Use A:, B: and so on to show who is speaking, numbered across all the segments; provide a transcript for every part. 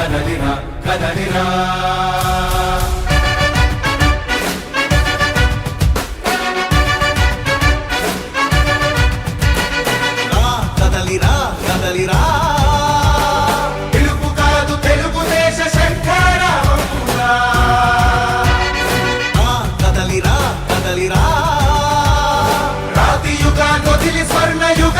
A: కదలిరా కదలిరా. కదలిరా కదలిరా. పిలుపు కాదు తెలుగుదేశ శంఖారావమురా
B: రా కదలిరా కదలిరా.
A: రాతి యుగాన్ని వదిలి స్వర్ణ యుగం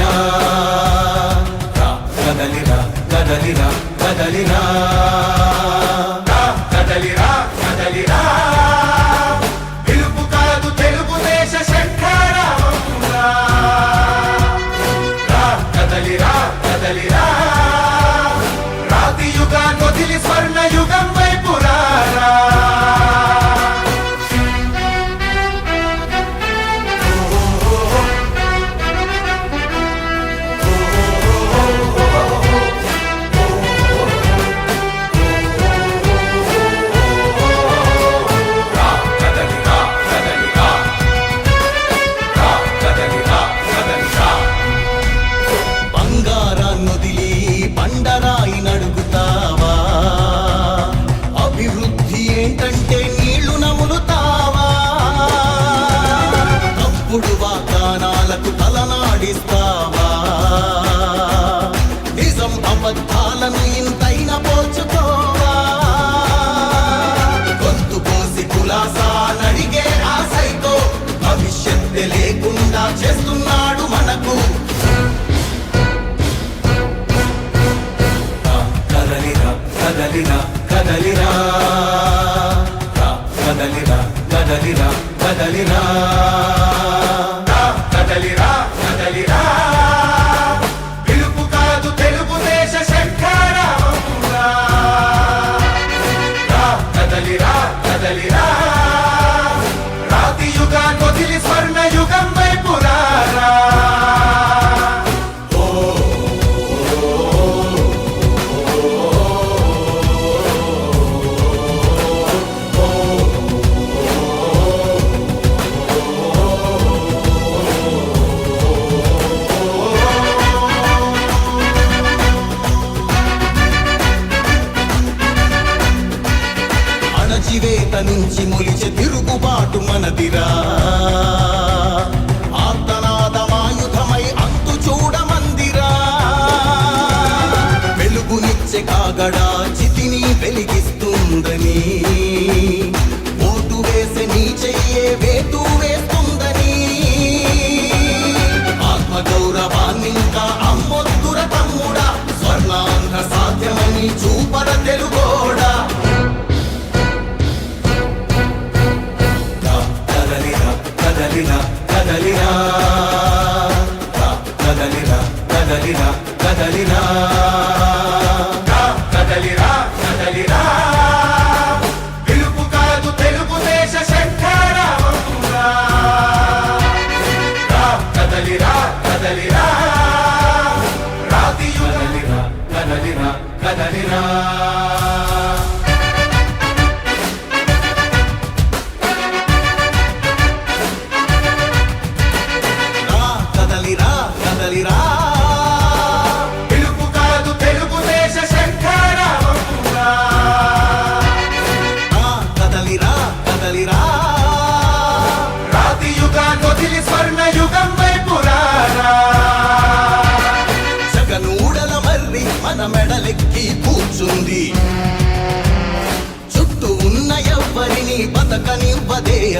A: కదలినా కదలిరా రా, కదలిరా పిలుపు కాదు తెలుగుదేశ కదలిరా కదలిరా. రాతి స్వర్ణ యుగం కదలిరా రా, కదలిరా కదలిరా. పిలుపు కాదు తెలుగుదేశ శంఖారావమురా కదలిరా కదలిరా. రాతి యుగాన్ని వదిలి స్వర్ణ యుగం వైపు
B: ఓటు వేసి నీ చెయ్యే వేటు వేస్తుందని. ఆత్మగౌరవాన్నింకా అమ్మొద్దుర తమ్ముడా. స్వర్ణాంధ్ర సాధ్యమని చూపర తెలుగోడా.
A: రా, కదలిరా కదలిరా కదలిరా రా, కదలిరా కదలిరా కదలిరా